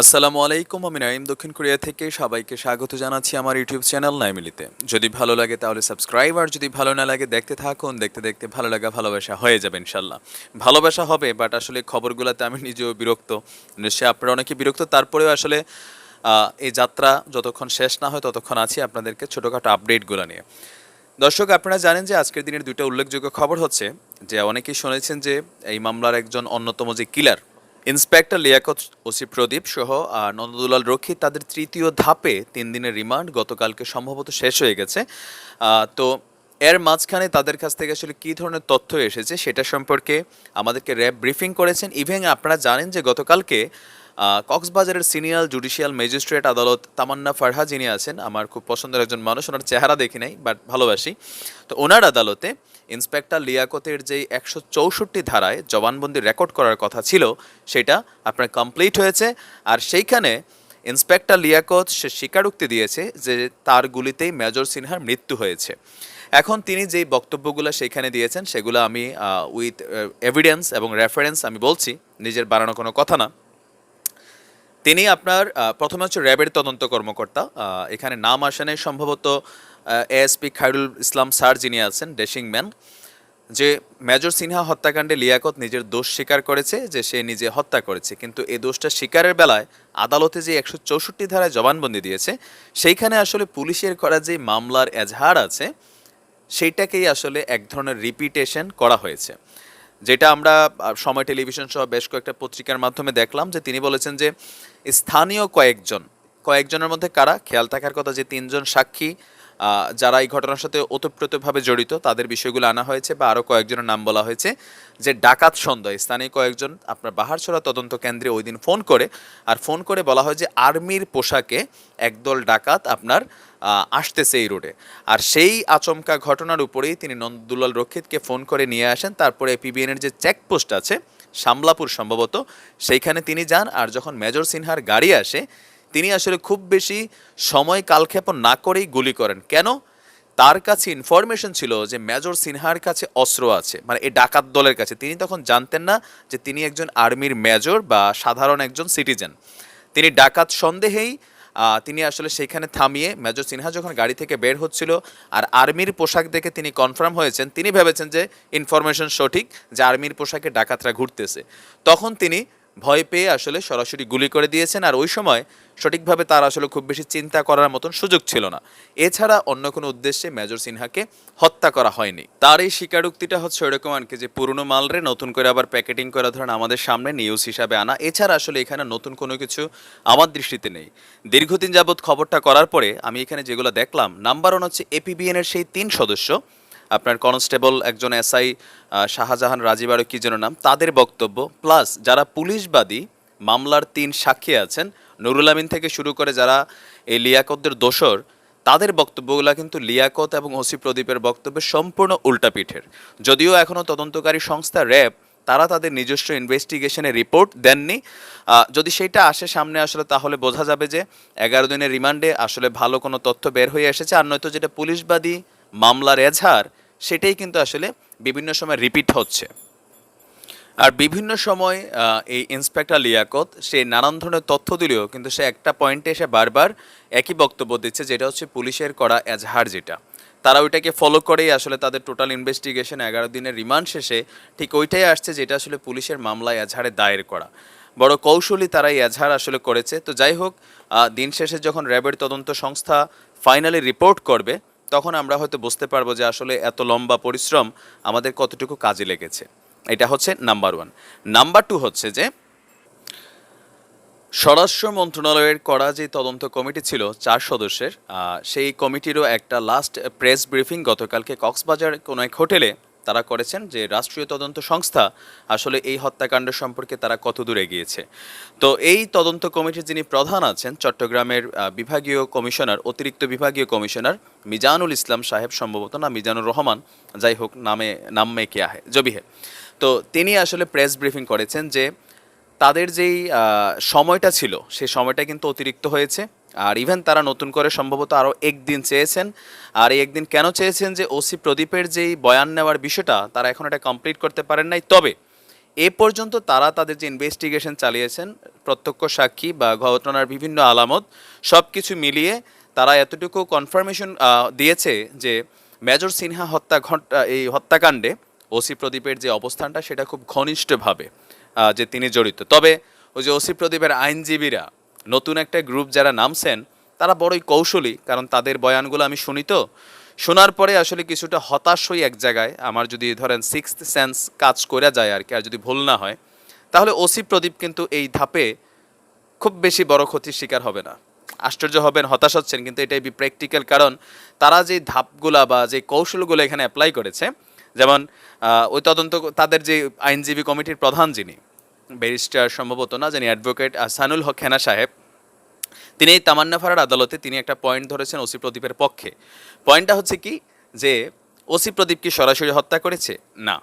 আসসালামু আলাইকুম, আমি নাইম দক্ষিণ কোরিয়া থেকে সবাইকে স্বাগত জানাচ্ছি আমার ইউটিউব চ্যানেল নাইমিলিতে। যদি ভালো লাগে তাহলে সাবস্ক্রাইব, আর যদি ভালো না লাগে দেখতে থাকুন, দেখতে দেখতে ভালো লাগা ভালোবাসা হয়ে যাবে ইনশাল্লাহ ভালোবাসা হবে বাট আসলে খবরগুলোতে আমি নিজেও বিরক্ত। নিশ্চয়ই আপনারা অনেকে বিরক্ত, তারপরেও আসলে এই যাত্রা যতক্ষণ শেষ না হয় ততক্ষণ আছি আপনাদেরকে ছোটোখাটো আপডেটগুলো নিয়ে। দর্শক, আপনারা জানেন যে আজকের দিনের দুইটা উল্লেখযোগ্য খবর হচ্ছে যে, অনেকেই শুনেছেন যে, এই মামলার একজন অন্যতম যে killer inspector Liaquat OC Pradeep সহ নন্দদুলাল রক্ষী তাদের তৃতীয় ধাপে তিন দিনের রিমান্ড গতকালকে সম্ভবত শেষ হয়ে গেছে। তো এর মাঝখানে তাদের কাছ থেকে আসলে কী ধরনের তথ্য এসেছে সেটা সম্পর্কে আমাদেরকে র্যাব ব্রিফিং করেছেন। ইভেন আপনারা জানেন যে গতকালকে কক্সবাজারের সিনিয়র জুডিশিয়াল ম্যাজিস্ট্রেট আদালত তামান্না ফারহা যিনি আছেন, আমার খুব পছন্দের একজন মানুষ, ওনার চেহারা দেখি নাই বাট ভালোবাসি। তো ওনার আদালতে ইন্সপেক্টর লিয়াকতের যেই একশো চৌষট্টি ধারায় জবানবন্দি রেকর্ড করার কথা ছিল, সেটা আপনার কমপ্লিট হয়েছে। আর সেইখানে ইন্সপেক্টর লিয়াকত সে স্বীকারোক্তি দিয়েছে যে তার গুলিতেই মেজর সিনহার মৃত্যু হয়েছে। এখন তিনি যেই বক্তব্যগুলো সেখানে দিয়েছেন, সেগুলো আমি উইথ এভিডেন্স এবং রেফারেন্স আমি বলছি, নিজের বানানো কোনো কথা না। তিনি আপনার প্রথমে হচ্ছে র্যাবের তদন্ত কর্মকর্তা এখানে নাম আসে নাই, সম্ভবত এএসপি খায়রুল ইসলাম স্যার যিনি আছেন ডেশিং ম্যান, যে মেজর সিনহা হত্যাকাণ্ডে লিয়াকত নিজের দোষ স্বীকার করেছে, যে সে নিজে হত্যা করেছে। কিন্তু এই দোষটা স্বীকারের বেলায় আদালতে যে একশো চৌষট্টি ধারায় জবানবন্দি দিয়েছে, সেইখানে আসলে পুলিশের করা যে মামলার এজাহার আছে, সেইটাকেই আসলে এক ধরনের রিপিটেশন করা হয়েছে। যেটা আমরা সময় টেলিভিশন সহ বেশ কয়েকটা পত্রিকার মাধ্যমে দেখলাম যে তিনি বলেছেন যে স্থানীয় কয়েকজন, কয়েকজনের মধ্যে কারা? খেয়াল থাকার কথা যে তিনজন সাক্ষী যারা এই ঘটনার সাথে ওতপ্রোতভাবে জড়িত, তাদের বিষয়গুলো আনা হয়েছে বা আরও কয়েকজনের নাম বলা হয়েছে যে ডাকাত সন্দেহ। স্থানীয় কয়েকজন আপনার বাহারছড়া তদন্ত কেন্দ্রে ওই দিন ফোন করে, আর ফোন করে বলা হয় যে আর্মির পোশাকে একদল ডাকাত আপনার আসতেছে এই রোডে। আর সেই আচমকা ঘটনার উপরেই তিনি নন্দুলাল রক্ষিতকে ফোন করে নিয়ে আসেন। তারপরে পিবিএনের যে চেকপোস্ট আছে, শামলাপুর সম্ভবত, সেইখানে তিনি যান। আর যখন মেজর সিনহার গাড়ি আসে, তিনি আসলে খুব বেশি সময় কালক্ষেপণ না করেই গুলি করেন। কেন? তার কাছে ইনফরমেশন ছিল যে মেজর সিনহার কাছে অস্ত্র আছে মানে এই ডাকাত দলের কাছে। তিনি তখন জানতেন না যে তিনি একজন আর্মির মেজর বা সাধারণ একজন সিটিজেন। তিনি ডাকাত সন্দেহেই তিনি আসলে সেখানে থামিয়ে মেজর সিনহা যখন গাড়ি থেকে বের হচ্ছিল আর আর্মির পোশাক দেখে তিনি কনফার্ম হয়েছেন, তিনি ভেবেছেন যে ইনফরমেশন সঠিক যে আর্মির পোশাকে ডাকাতরা ঘুরতেছে। তখন তিনি ভয় পেয়ে আসলে সরাসরি গুলি করে দিয়েছেন, আর ওই সময় সঠিকভাবে তার আসলে খুব বেশি চিন্তা করার মতন সুযোগ ছিল না। এছাড়া অন্য কোনো উদ্দেশ্যে মেজর সিনহাকে হত্যা করা হয়নি। তার এই স্বীকারোক্তিটা হচ্ছে এরকম আর কি যে, পুরনো মালরে নতুন করে আবার প্যাকেটিং করা ধরেন আমাদের সামনে নিউজ হিসাবে আনা। এছাড়া আসলে এখানে নতুন কোনো কিছু আমার দৃষ্টিতে নেই। দীর্ঘদিন যাবৎ খবরটা করার পরে আমি এখানে যেগুলো দেখলাম নাম্বার ওয়ান হচ্ছে এপিবিএন এর সেই তিন সদস্য আপনার কনস্টেবল একজন এসআই শাহজাহান রাজীব আরও কি যেন নাম, তাদের বক্তব্য। প্লাস যারা পুলিশবাদী, মামলার তিন সাক্ষী আছেন, নুরুল আমিন থেকে শুরু করে যারা এই লিয়াকতদের দোসর তাদের বক্তব্যগুলো কিন্তু লিয়াকত এবং ওসি প্রদীপের বক্তব্যের সম্পূর্ণ উল্টা পিঠের যদিও এখনও তদন্তকারী সংস্থা র্যাব, তারা তাদের নিজস্ব ইনভেস্টিগেশনে রিপোর্ট দেননি। যদি সেটা আসে সামনে আসলে তাহলে বোঝা যাবে যে এগারো দিনের রিমান্ডে আসলে ভালো কোনো তথ্য বের হয়ে এসেছে। আর নয়তো যেটা পুলিশবাদী, মামলার এজাহার সেটাই কিন্তু আসলে বিভিন্ন সময় রিপিট হচ্ছে। আর বিভিন্ন সময় এই ইন্সপেক্টর লিয়াকত, সে নানান ধরনের তথ্য দিলেও কিন্তু সে একটা পয়েন্টে এসে বারবার একই বক্তব্য দিচ্ছে, যেটা হচ্ছে পুলিশের করা এজাহার যেটা। তারা ওইটাকে ফলো করেই আসলে তাদের টোটাল ইনভেস্টিগেশন এগারো দিনের রিমান্ড শেষে ঠিক ওইটাই আসছে যেটা আসলে পুলিশের মামলায় এজাহারে দায়ের করা। বড় কৌশলী তারা এই এজাহার আসলে করেছে। তো যাই হোক দিন শেষে যখন র্যাবের তদন্ত সংস্থা ফাইনালি রিপোর্ট করবে তখন আমরা হয়তো বুঝতে পারব যে আসলে এত লম্বা পরিশ্রম আমাদের কতটুকু কাজে লেগেছে। এটা হচ্ছে নাম্বার ওয়ান। নাম্বার টু হচ্ছে যে, স্বরাষ্ট্র মন্ত্রণালয়ের করা যে তদন্ত কমিটি ছিল চার সদস্যের সেই কমিটিরও একটা লাস্ট প্রেস ব্রিফিং গতকালকে কক্সবাজার কোনো এক হোটেলে তারা করেছেন যে রাষ্ট্রীয় তদন্ত সংস্থা আসলে এই হত্যাকাণ্ড সম্পর্কে তারা কত দূর এগিয়েছে। তো এই তদন্ত কমিটির যিনি প্রধান আছেন, চট্টগ্রামের বিভাগীয় কমিশনার, অতিরিক্ত বিভাগীয় কমিশনার মিজানুল ইসলাম সাহেব সম্ভবত, না, মিজানুর রহমান, যাই হোক, নামে, নাম কে আহে, জবিহে। তো তিনি আসলে প্রেস ব্রিফিং করেছেন যে তাদের যেই সময়টা ছিল সেই সময়টা কিন্তু অতিরিক্ত হয়েছে। আর ইভেন তারা নতুন করে সম্ভবত আরও একদিন চেয়েছেন। আর এই একদিন কেন চেয়েছেন যে ওসি প্রদীপের যেই বয়ান নেওয়ার বিষয়টা, তারা এখন এটা কমপ্লিট করতে পারেন নাই। তবে এ পর্যন্ত তারা তাদের যে ইনভেস্টিগেশন চালিয়েছেন, প্রত্যক্ষ সাক্ষী বা ঘটনার বিভিন্ন আলামত সব কিছু মিলিয়ে তারা এতটুকু কনফার্মেশন দিয়েছে যে মেজর সিনহা হত্যা ঘটনা এই হত্যাকাণ্ডে ওসি প্রদীপের যে অবস্থানটা, সেটা খুব ঘনিষ্ঠভাবে যে তিনি জড়িত। তবে ওই যে ওসি প্রদীপের আইনজীবীরা নতুন একটা গ্রুপ যারা নামছেন, তারা বড়ই কৌশলী, কারণ তাদের বয়ানগুলো আমি শুনি তো। শোনার পরে আসলে কিছুটা হতাশ হই এক জায়গায়, আমার যদি ধরেন সিক্স সেন্স কাজ করে যায় আর কি, আর যদি ভুল না হয়, তাহলে ওসি প্রদীপ কিন্তু এই ধাপে খুব বেশি বড় ক্ষতির শিকার হবে না। আশ্চর্য হবেন, হতাশ হচ্ছেন, কিন্তু এটাই বি প্র্যাকটিক্যাল কারণ, তারা যে ধাপগুলা বা যে কৌশলগুলো এখানে অ্যাপ্লাই করেছে, যেমন ওই তদন্ত, তাদের যে আইনজীবী কমিটির প্রধান যিনি ব্যারিস্টার সম্ভবত না, যিনি অ্যাডভোকেট সানুল হক হেনা সাহেব, তিনি এই তামান্নাফাড়ার আদালতে তিনি একটা পয়েন্ট ধরেছেন ওসি প্রদীপের পক্ষে। পয়েন্টটা হচ্ছে কি যে ওসি প্রদীপ কি সরাসরি হত্যা করেছে? না।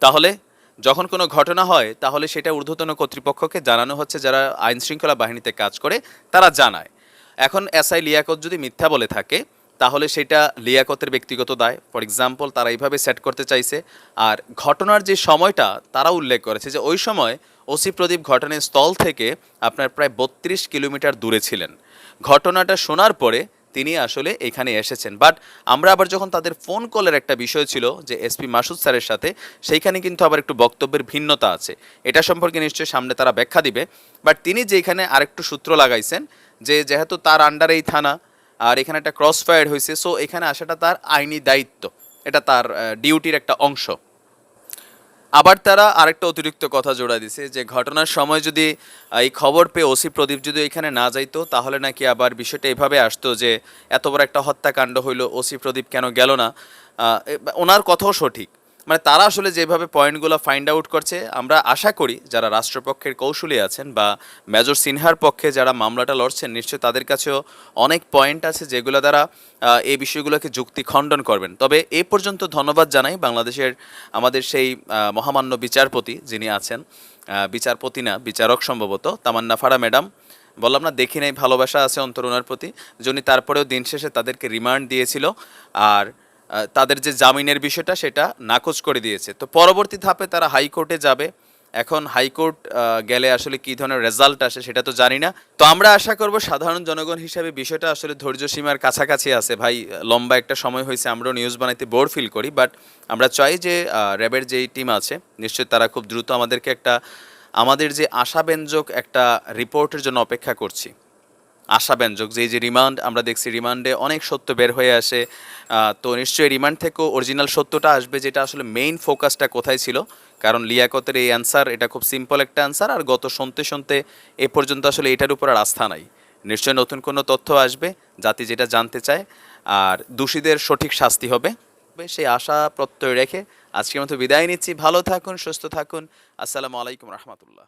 তাহলে যখন কোনো ঘটনা হয়, তাহলে সেটা ঊর্ধ্বতন কর্তৃপক্ষকে জানানো হচ্ছে, যারা আইনশৃঙ্খলা বাহিনীতে কাজ করে, তারা জানায়। এখন এসআই লিয়াকত যদি মিথ্যা বলে থাকে তাহলে সেটা লিয়াকতের ব্যক্তিগত দায়। ফর এক্সাম্পল তারা এইভাবে সেট করতে চাইছে। আর ঘটনার যে সময়টা, তারা উল্লেখ করেছে যে ওই সময় ওসি প্রদীপ ঘটনার স্থল থেকে আপনার প্রায় বত্রিশ কিলোমিটার দূরে ছিলেন। ঘটনাটা শোনার পরে তিনি আসলে এখানে এসেছেন। বাট আমরা আবার যখন তাদের ফোন কলের একটা বিষয় ছিল যে এসপি মাসুদ স্যারের সাথে, সেইখানে কিন্তু আবার একটু বক্তব্যের ভিন্নতা আছে। এটা সম্পর্কে নিশ্চয়ই সামনে তারা ব্যাখ্যা দিবে। বাট তিনি যেখানে আরেকটু সূত্র লাগাইছেন যে যেহেতু তার আন্ডারে আন্ডারেই থানা আর এখানে একটা ক্রস ফায়ার হয়েছে সো এখানে আসাটা তার আইনি দায়িত্ব। এটা তার ডিউটির একটা অংশ। আবার তারা আরেকটা অতিরিক্ত কথা জোড়া দিছে যে, ঘটনার সময় যদি এই খবর পেয়ে ওসি প্রদীপ যদি এখানে না যাইতো, তাহলে নাকি আবার বিষয়টা এভাবে আসতো যে, এত বড় একটা হত্যাকাণ্ড হইল, ওসি প্রদীপ কেন গেল না? ওনার কথাও সঠিক। মানে তারা আসলে যেভাবে পয়েন্টগুলো ফাইন্ড আউট করছে, আমরা আশা করি যারা রাষ্ট্রপক্ষের কৌশলী আছেন বা মেজর সিনহার পক্ষে যারা মামলাটা লড়ছেন, নিশ্চয়ই তাদের কাছেও অনেক পয়েন্ট আছে যেগুলো দ্বারা এই বিষয়গুলোকে যুক্তি খণ্ডন করবেন। তবে এ পর্যন্ত ধন্যবাদ জানাই বাংলাদেশের আমাদের সেই মহামান্য বিচারপতি যিনি আছেন বিচারপতি না, বিচারক সম্ভবত, তামান্না ফাড়া ম্যাডাম। বললাম না, দেখি নাই, ভালোবাসা আছে অন্তর ওনার প্রতি। যিনি তারপরেও দিন শেষে তাদেরকে রিমান্ড দিয়েছিল। আর তাদের যে জামিনের বিষয়টা সেটা নাকচ করে দিয়েছে। তো পরবর্তী ধাপে তারা হাইকোর্টে যাবে। এখন হাইকোর্ট গেলে আসলে কি ধরনের রেজাল্ট আসে সেটা তো জানি না। তো আমরা আশা করব সাধারণ জনগণ হিসাবে বিষয়টা আসলে ধৈর্য সীমার কাছাকাছি আছে। ভাই, লম্বা একটা সময় হয়েছে, আমরাও নিউজ বানাইতে বোর ফিল করি বাট আমরা চাই যে র্যাবের যেই টিম আছে, নিশ্চয়ই তারা খুব দ্রুত আমাদেরকে একটা, আমাদের যে আশাব্যঞ্জক একটা রিপোর্টের জন্য অপেক্ষা করছি। আশাব্যঞ্জক যে যে রিমান্ড আমরা দেখছি রিমান্ডে অনেক সত্য বের হয়ে আসে। তো নিশ্চয়ই রিমান্ড থেকেও অরিজিনাল সত্যটা আসবে যেটা আসলে মেইন ফোকাসটা কোথায় ছিল? কারণ লিয়াকতের এই অ্যান্সার এটা খুব সিম্পল একটা অ্যান্সার আর গত শুনতে শুনতে এ পর্যন্ত আসলে এটার উপর আর আস্থা নাই। নিশ্চয়ই নতুন কোনো তথ্য আসবে, জাতি যেটা জানতে চায়, আর দোষীদের সঠিক শাস্তি হবে। সেই আশা প্রত্যয় রেখে আজকের মতো বিদায় নিচ্ছি। ভালো থাকুন, সুস্থ থাকুন। আসসালামু আলাইকুম রহমতুল্লাহ।